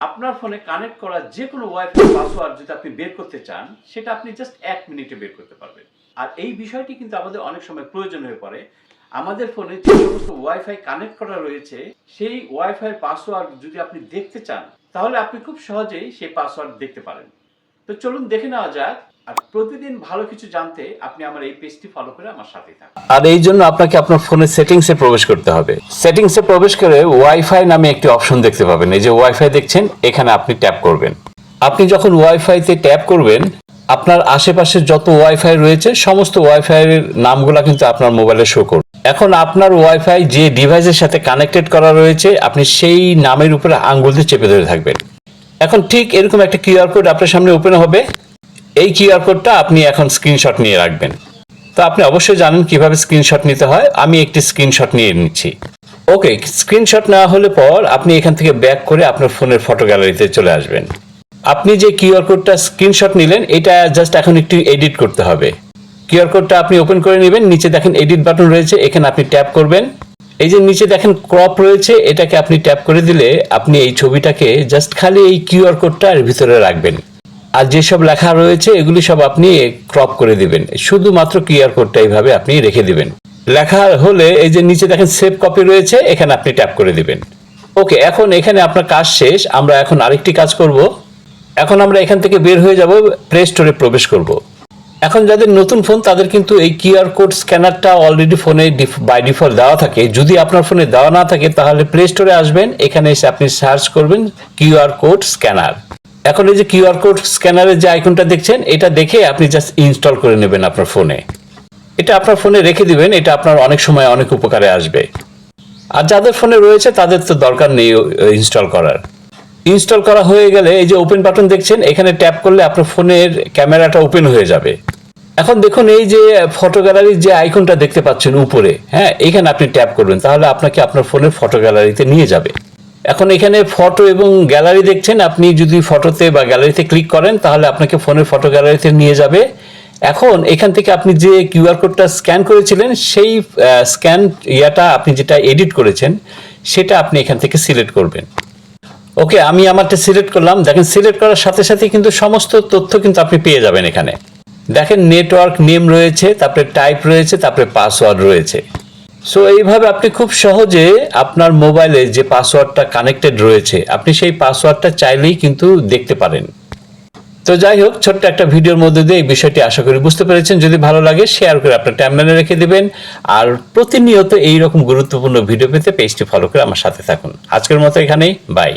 আপনার ফোনে কানেক্ট করা যে কোনো ওয়াইফাই পাসওয়ার্ড যদি আপনি বের করতে চান, সেটা আপনি জাস্ট এক মিনিটে বের করতে পারবেন। আর এই বিষয়টি কিন্তু আমাদের অনেক সময় প্রয়োজন হয়ে পড়ে। আমাদের ফোনে যে সমস্ত ওয়াইফাই কানেক্ট করা রয়েছে, সেই ওয়াইফাই পাসওয়ার্ড যদি আপনি দেখতে চান, তাহলে আপনি খুব সহজেই সেই পাসওয়ার্ড দেখতে পারেন। তো চলুন দেখে নেওয়া যাক। আর প্রতিদিন ভালো কিছু জানতে আপনি আমার এই পেজটি ফলো করে আমার সাথেই থাকুন। আর এই জন্য আপনাকে আপনার ফোনের সেটিংসে প্রবেশ করতে হবে। সেটিংসে প্রবেশ করে ওয়াইফাই নামে একটি অপশন দেখতে পাবেন। এই যে ওয়াইফাই দেখছেন, এখানে আপনি ট্যাপ করবেন। আপনি যখন ওয়াইফাইতে ট্যাপ করবেন, আপনার আশেপাশে যত ওয়াইফাই রয়েছে, সমস্ত ওয়াইফাই এর নামগুলো কিন্তু আপনার মোবাইলে শো করবে। এখন আপনার ওয়াইফাই যে ডিভাইসের সাথে কানেক্টেড করা রয়েছে, আপনি সেই নামের উপরে আঙ্গুল দিয়ে চেপে ধরে থাকবেন। এখন ঠিক এরকম একটা কিউআর কোড আপনার সামনে ওপেন হবে। এই কিউআর কোডটা আপনি এখন স্ক্রিনশট নিয়ে রাখবেন। তো আপনি অবশ্যই জানেন কীভাবে স্ক্রিনশট নিতে হয়। আমি একটি স্ক্রিনশট নিয়ে নিচ্ছি। ওকে স্ক্রিনশট নেওয়া হলে পর আপনি এখান থেকে ব্যাক করে আপনার ফোনের ফটো গ্যালারিতে চলে আসবেন। আপনি যে কিউআর কোডটা স্ক্রিনশট নিলেন, এটা জাস্ট এখন একটু এডিট করতে হবে। কিউআর কোডটা আপনি ওপেন করে নেবেন। নিচে দেখেন এডিট বাটন রয়েছে। এখানে আপনি ট্যাপ করবেন। এই যে নিচে দেখেন ক্রপ রয়েছে, এটাকে আপনি ট্যাপ করে দিলে আপনি এই ছবিটাকে জাস্ট খালি এই কিউআর কোডটা এর ভিতরে রাখবেন। আর যেসব লেখা রয়েছে, এগুলি সব আপনি ক্রপ করে দিবেন। শুধুমাত্র কিউআর কোডটা এইভাবে আপনি রেখে দিবেন। লেখা হলে এই যে নিচে দেখেন সেভ কপি রয়েছে, এখানে আপনি ট্যাপ করে দিবেন। ওকে এখন এখানে আপনার কাজ শেষ, আমরা এখন আরেকটি কাজ করব। এখন আমরা এখান থেকে বের হয়ে যাব প্লে স্টোরে প্রবেশ করব। এখন যাদের নতুন ফোন তাদের কিন্তু এই কিউআর কোড স্ক্যানারটা অলরেডি ফোনে বাই ডিফল্ট দেওয়া থাকে। যদি আপনার ফোনে দেওয়া না থাকে, তাহলে প্লে স্টোরে আসবেন, এখানে এসে আপনি সার্চ করবেন কিউআর কোড স্ক্যানার এখন এই যে কিউআর কোড স্ক্যানারের যে আইকনটা দেখছেন, এটা দেখে আপনি জাস্ট ইনস্টল করে নেবেন আপনার ফোনে এটা আপনার ফোনে রেখে দিবেন, এটা আপনার অনেক সময় অনেক উপকারে আসবে। আর যাদের ফোনে রয়েছে, তাদের তো দরকার নেই ইনস্টল করার। ইনস্টল করা হয়ে গেলে এই যে ওপেন বাটন দেখছেন, এখানে ট্যাপ করলে আপনার ফোনের ক্যামেরাটা ওপেন হয়ে যাবে। এখন দেখুন এই যে ফটো গ্যালারির যে আইকনটা দেখতে পাচ্ছেন উপরে হ্যাঁ এখানে আপনি ট্যাপ করবেন, তাহলে আপনাকে আপনার ফোনের ফটো গ্যালারিতে নিয়ে যাবে। এখন এখানে ফটো এবং গ্যালারি দেখছেন, আপনি যদি ফটোতে বা গ্যালারিতে ক্লিক করেন, তাহলে আপনাকে ফোনের ফটো গ্যালারিতে নিয়ে যাবে। এখন এখান থেকে আপনি যে কিউআর কোডটা স্ক্যান করেছিলেন, সেই স্ক্যান ইয়াটা আপনি যেটা এডিট করেছেন, সেটা আপনি এখান থেকে সিলেক্ট করবেন। ওকে আমি আমারটা সিলেক্ট করলাম। দেখেন সিলেক্ট করার সাথে সাথে কিন্তু সমস্ত তথ্য কিন্তু আপনি পেয়ে যাবেন এখানে। দেখেন নেটওয়ার্ক নেম রয়েছে, তারপরে টাইপ রয়েছে, তারপরে পাসওয়ার্ড রয়েছে। সো এইভাবে আপনি খুব সহজে আপনার মোবাইলে যে পাসওয়ার্ডটা কানেক্টেড রয়েছে, আপনি সেই পাসওয়ার্ডটা চাইলেই কিন্তু দেখতে পারেন। তো যাই হোক, ছোট্ট একটা ভিডিওর মধ্যে দিয়ে এই বিষয়টি আশা করি বুঝতে পেরেছেন। যদি ভালো লাগে শেয়ার করে আপনার টাইমলাইনে রেখে দিবেন। আর প্রতিনিয়ত এই রকম গুরুত্বপূর্ণ ভিডিও পেতে পেজটি ফলো করে আমার সাথে থাকুন। আজকের মতো এখানেই বাই